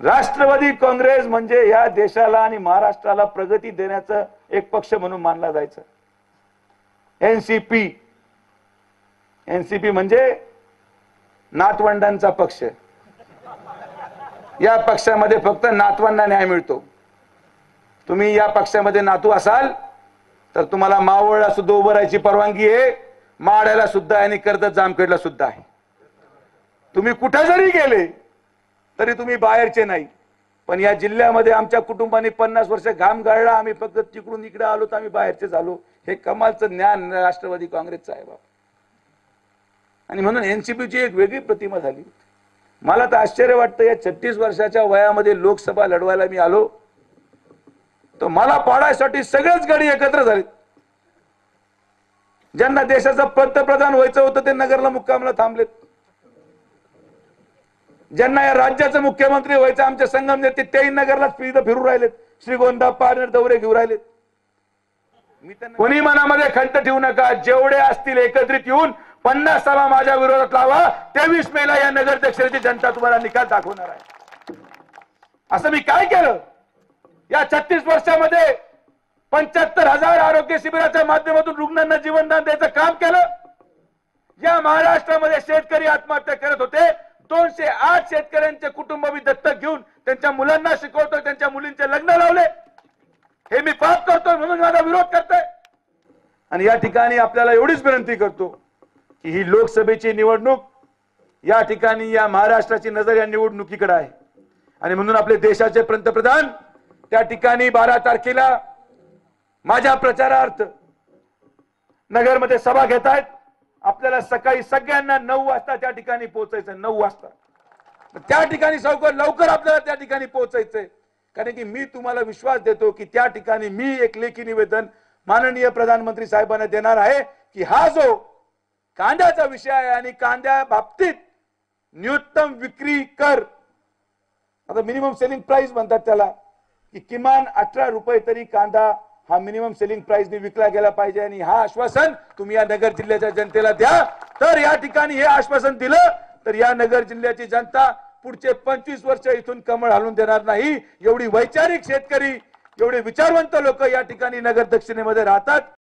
राष्ट्रवादी काँग्रेस म्हणजे या देशाला आणि महाराष्ट्राला प्रगती देण्याचं एक पक्ष म्हणून मानला जायचं. एनसीपी एनसीपी म्हणजे नातवंडांचा पक्ष. या पक्षामध्ये फक्त नातवंडा न्याय मिळतो. तुम्ही या पक्षामध्ये नातू असाल तर तुम्हाला मावळला सुद्धा उभं राहायची परवानगी आहे. माड्याला सुद्धा आहे आणि कर्जत जामखेडला सुद्धा आहे. तुम्ही कुठे जरी गेले तरी तुम्ही बाहेरचे नाही. पण या जिल्ह्यामध्ये आमच्या कुटुंबाने पन्नास वर्ष घाम गाळला. आम्ही फक्त तिकडून इकडे आलो तर आम्ही बाहेरचे झालो. हे कमालचं ज्ञान राष्ट्रवादी काँग्रेसचं आहे बाबा. आणि म्हणून एनसीपीची एक वेगळी प्रतिमा झाली. मला तर आश्चर्य वाटतं या छत्तीस वर्षाच्या वयामध्ये लोकसभा लढवायला मी आलो. तर मला पाडायसाठी सगळेच गडी एकत्र झाले. ज्यांना देशाचं पंतप्रधान व्हायचं होतं ते नगरला मुक्कामला थांबलेत. ज्यांना या राज्याचं मुख्यमंत्री व्हायचं आमचे संगम नेते तेही नगरलाच फिरत फिरू राहिलेत. श्रीगोंदा पारनेर दौरे घेऊ राहिलेत. कोणी मनामध्ये खंत ठेवू नका. जेवढे असतील एकत्रित येऊन पन्नास सभा माझ्या विरोधात लावा. तेवीस मेला या नगर जनता तुम्हाला निकाल दाखवणार आहे. असं मी काय केलं? या छत्तीस वर्षामध्ये पंच्याहत्तर हजार आरोग्य शिबिराच्या माध्यमातून रुग्णांना जीवनदान द्यायचं काम केलं. या महाराष्ट्रामध्ये शेतकरी आत्महत्या करत होते. दोनशे आठ शेतकऱ्यांचे कुटुंब मी दत्तक घेऊन त्यांच्या मुलांना शिकवतोय त्यांच्या मुलींचे लग्न लावले. हे मी पाप करतोय म्हणून माझा विरोध करतोय. आणि या ठिकाणी आपल्याला एवढीच विनंती करतो की ही लोकसभेची निवडणूक या ठिकाणी या महाराष्ट्राची नजर या निवडणुकीकडे आहे. आणि म्हणून आपले देशाचे पंतप्रधान त्या ठिकाणी बारा तारखेला माझ्या प्रचारार्थ नगरमध्ये सभा घेत आहेत. आपल्याला सकाळी सगळ्यांना नऊ वाजता त्या ठिकाणी पोहोचायचं नऊ वाजता. त्या ठिकाणी सवकर लवकर आपल्याला त्या ठिकाणी पोहोचायचंय. कारण की मी तुम्हाला विश्वास देतो की त्या ठिकाणी मी एक लेखी निवेदन माननीय प्रधानमंत्री साहेबांना देणार आहे की हा जो कांद्याचा विषय आहे आणि कांद्या बाबतीत न्यूनतम विक्री कर. आता मिनिमम सेलिंग प्राइस म्हणतात त्याला की किमान अठरा रुपये तरी कांदा हा मिनिमम सेलिंग प्राइसने विकला गेला पाहिजे आणि हा आश्वासन तुम्ही या नगर जिल्ह्याच्या जनतेला द्या. तर या ठिकाणी हे आश्वासन दिलं तर या नगर जिल्ह्याची जनता पुढचे पंचवीस वर्ष इथून कमळ हलून देणार नाही. एवढी वैचारिक शेतकरी एवढे विचारवंत लोक या ठिकाणी नगर दक्षिणेमध्ये राहतात.